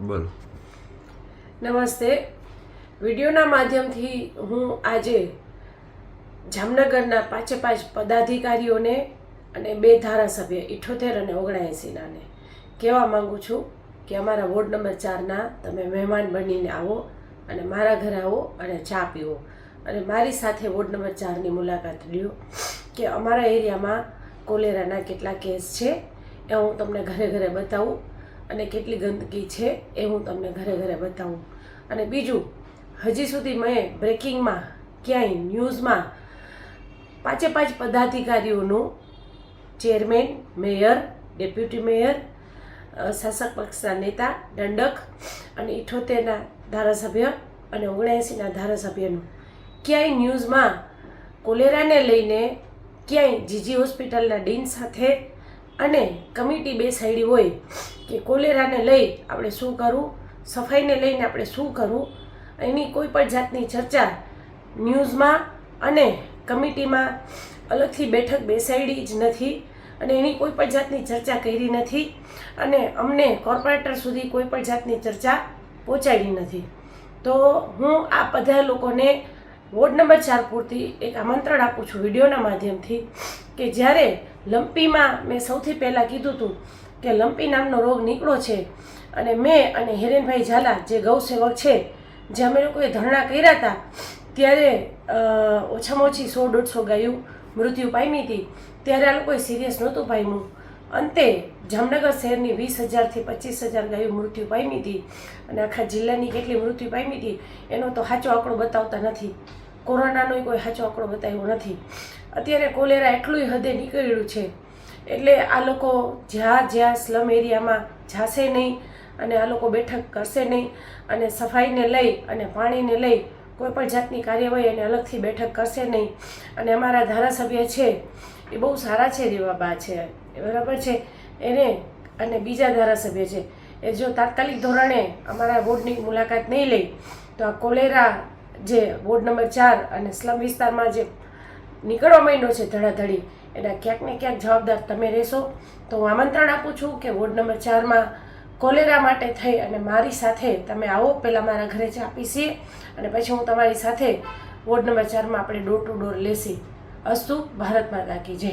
બોલો. નમસ્તે. વિડીયોના માધ્યમથી હું આજે જામનગરના પાંચે પાંચ પદાધિકારીઓને અને બે ધારાસભ્ય ઇઠોતેર અને ઓગણએંસીનાને કહેવા માગું છું કે અમારા વોર્ડ નંબર ચારના તમે મહેમાન બનીને આવો અને મારા ઘરે આવો અને ચા પીવો. અને મારી સાથે વોર્ડ નંબર ચારની મુલાકાત લ્યો કે અમારા એરિયામાં કોલેરાના કેટલા કેસ છે એ હું તમને ઘરે ઘરે બતાવું. અને કેટલી ગંદકી છે એ હું તમને ઘરે ઘરે બતાવું. અને બીજું, હજી સુધી મેં બ્રેકિંગમાં ક્યાંય ન્યૂઝમાં પાંચે પાંચ પદાધિકારીઓનું ચેરમેન મેયર ડેપ્યુટી મેયર શાસક પક્ષના નેતા, દંડક અને ઇઠોતેરના ધારાસભ્ય અને ઓગણએંસીના ધારાસભ્યનું. ક્યાંય ન્યૂઝમાં કોલેરાને લઈને ક્યાંય જીજી હોસ્પિટલના ડીન સાથે અને કમિટી બેસાડી હોય કે કોલેરાને લઈ આપણે શું કરવું સફાઈને લઈને આપણે શું કરવું એની કોઈ પણ જાતની ચર્ચા ન્યૂઝમાં અને કમિટીમાં અલગથી બેઠક બેસાડી જ નથી અને એની કોઈ પણ જાતની ચર્ચા કરી નથી અને અમને કોર્પોરેટર સુધી કોઈ પણ જાતની ચર્ચા પહોંચાડી નથી. તો હું આ બધા લોકોને વોર્ડ નંબર ચાર પૂરતી એક આમંત્રણ આપું છું વિડીયોના માધ્યમથી કે જ્યારે લંપીમાં મેં સૌથી પહેલાં કીધું હતું કે લંપી નામનો રોગ નીકળો છે. અને મેં અને હિરેનભાઈ ઝાલા જે ગૌસેવક છે, જે અમે લોકોએ ધરણા કર્યા હતા, ત્યારે ઓછામાં ઓછી સો દોઢસો ગાયું મૃત્યુ પામી હતી. ત્યારે આ લોકોએ સિરિયસ નહોતું પામ્યું. અંતે જામનગર શહેરની વીસ હજારથી પચીસ હજાર ગાયો મૃત્યુ પામી હતી. અને આખા જિલ્લાની કેટલી મૃત્યુ પામી હતી, એનો તો સાચો આંકડો બતાવતા નથી. કોરોનાનો કોઈ સાચો આંકડો બતાવ્યો નથી. અત્યારે કોલેરા એટલું હદે નીકળ્યું છે. એટલે આ લોકો જ્યાં જ્યાં સ્લમ એરિયામાં જાશે નહીં અને આ લોકો બેઠક કરશે નહીં અને સફાઈને લઈ અને પાણીને લઈ કોઈ પણ જાતની કાર્યવાહી અને અલગથી બેઠક કરશે નહીં. અને અમારા ધારાસભ્ય છે એ બહુ સારા છે, રેવાબા છે. બરાબર છે? એને અને બીજા ધારાસભ્ય છે. એ જો તાત્કાલિક ધોરણે અમારા વોર્ડની મુલાકાત નહીં લે, તો આ કોલેરા જે વોર્ડ નંબર ચાર અને સ્લમ વિસ્તારમાં જે નીકળવા માંડ્યો છે ધડાધડી, એના ક્યાંક ને ક્યાંક જવાબદાર તમે રહેશો. તો હું આમંત્રણ આપું છું કે વોર્ડ નંબર ચારમાં કોલેરા માટે થઈ અને મારી સાથે તમે આવો. પહેલાં મારા ઘરે ચા પીસીએ અને પછી હું તમારી સાથે વોર્ડ નંબર ચારમાં આપણે ડોર ટુ ડોર લેસી. અસ્તુ, ભારત માતા કી જય.